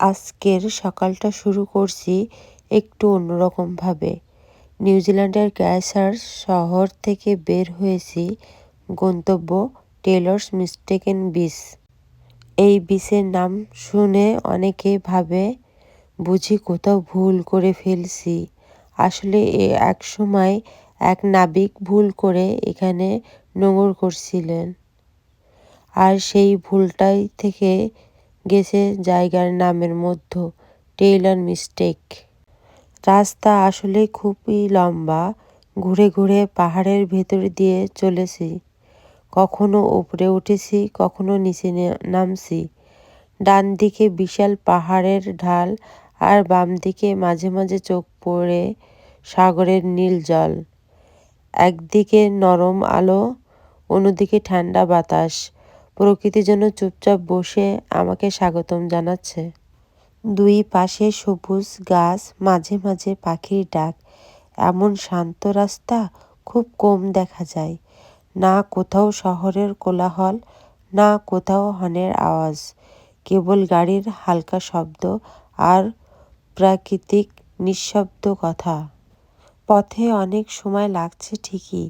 আজকের সকালটা শুরু করছি একটু অন্যরকমভাবে। নিউজিল্যান্ডের ক্যাসার শহর থেকে বের হয়েছি, গন্তব্য টেলর্স মিস্টেকেন বিচ। এই বিচের নাম শুনে অনেকে ভাবে, বুঝি কোথাও ভুল করে ফেলছি। আসলে এ এক সময় এক নাবিক ভুল করে এখানে নোঙর করছিলেন। আর সেই ভুলটাই থেকে গেছে জায়গার নামের মধ্যে, টেইলর মিস্টেক। রাস্তা আসলে খুবই লম্বা, ঘুরে ঘুরে পাহাড়ের ভেতর দিয়ে চলেছি। কখনো উপরে উঠেছি, কখনো নিচে নামছি। ডান দিকে বিশাল পাহাড়ের ঢাল আর বাম দিকে মাঝে মাঝে চোখ পড়ে সাগরের নীল জল। একদিকে নরম আলো, অন্যদিকে ঠান্ডা বাতাস। প্রকৃতি যেন চুপচাপ বসে আমাকে স্বাগতম জানাচ্ছে। দুই পাশে সবুজ গাছ, মাঝে মাঝে পাখির ডাক। এমন শান্ত রাস্তা খুব কম দেখা যায়। না কোথাও শহরের কোলাহল, না কোথাও হর্নের আওয়াজ। কেবল গাড়ির হালকা শব্দ আর প্রাকৃতিক নিঃশব্দ কথা। পথে অনেক সময় লাগছে ঠিকই,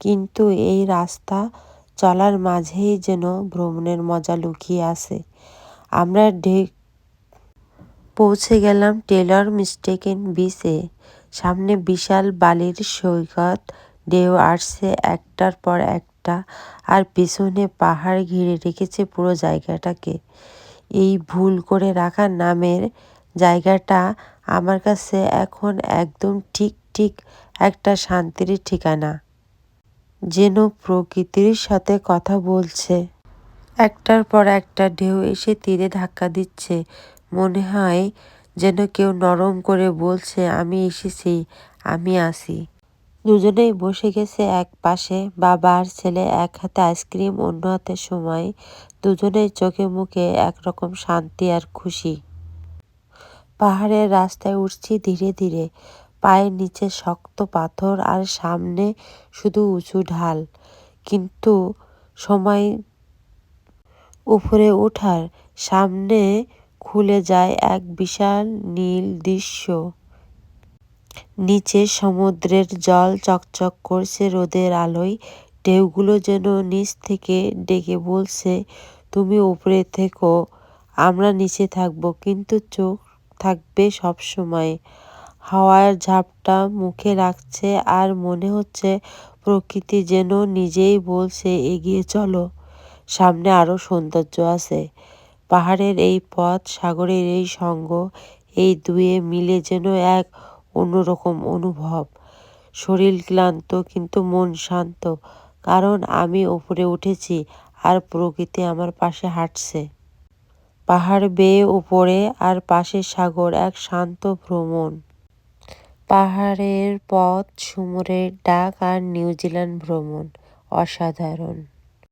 কিন্তু এই রাস্তা চলার মাঝেই যেন ভ্রমণের মজা লুকিয়ে আছে। আমরা ঢেক পৌঁছে গেলাম টেলর মিস্টেকেন বিচে। সামনে বিশাল বালির সৈকত, ঢেউ আসছে একটার পর একটা, আর পিছনে পাহাড় ঘিরে রেখেছে পুরো জায়গাটাকে। এই ভুল করে রাখা নামের জায়গাটা আমার কাছে এখন একদম ঠিক ঠিক একটা শান্তির ঠিকানা। যেন প্রকৃতির সাথে কথা বলছে। একটার পর একটা ঢেউ এসে তীরে ধাক্কা দিচ্ছে। মনে হয় যেন কেউ নরম করে বলছে, আমি এসেছি, আমি আসি। দুজনেই বসে গেছে এক পাশে। বাবা আর ছেলে এক হাতে আইসক্রিম, অন্য হাতে সময়। দুজনেই চোখে মুখে একরকম শান্তি আর খুশি। পাহাড়ের রাস্তায় উঠছি ধীরে ধীরে। পায়ের নিচে শক্ত পাথর আর সামনে শুধু উঁচু ঢাল। কিন্তু সময় উপরে ওঠার সামনে খুলে যায় এক বিশাল নীল দৃশ্য। নিচে সমুদ্রের জল চকচক করছে রোদের আলোয়। ঢেউগুলো যেন নিচ থেকে ডেকে বলছে, তুমি উপরে থেকো, আমরা নিচে থাকব। কিন্তু চোখ থাকবে সব সময় হাওয়ার ঝাপটা মুখে রাখছে আর মনে হচ্ছে প্রকৃতি যেন নিজেই বলছে, এগিয়ে চলো। সামনে আরও সৌন্দর্য আছে। পাহাড়ের এই পথ, সাগরের এই সঙ্গ, এই দুয়ে মিলে যেন এক অন্যরকম অনুভব। শরীর ক্লান্ত কিন্তু মন শান্ত, কারণ আমি ওপরে উঠেছি আর প্রকৃতি আমার পাশে হাঁটছে। পাহাড় বেয়ে উপরে আর পাশে সাগর এক শান্ত ভ্রমণ। পাহাড়ের পথ সুমুরের ডাক আর নিউজিল্যান্ড ভ্রমণ। অসাধারণ।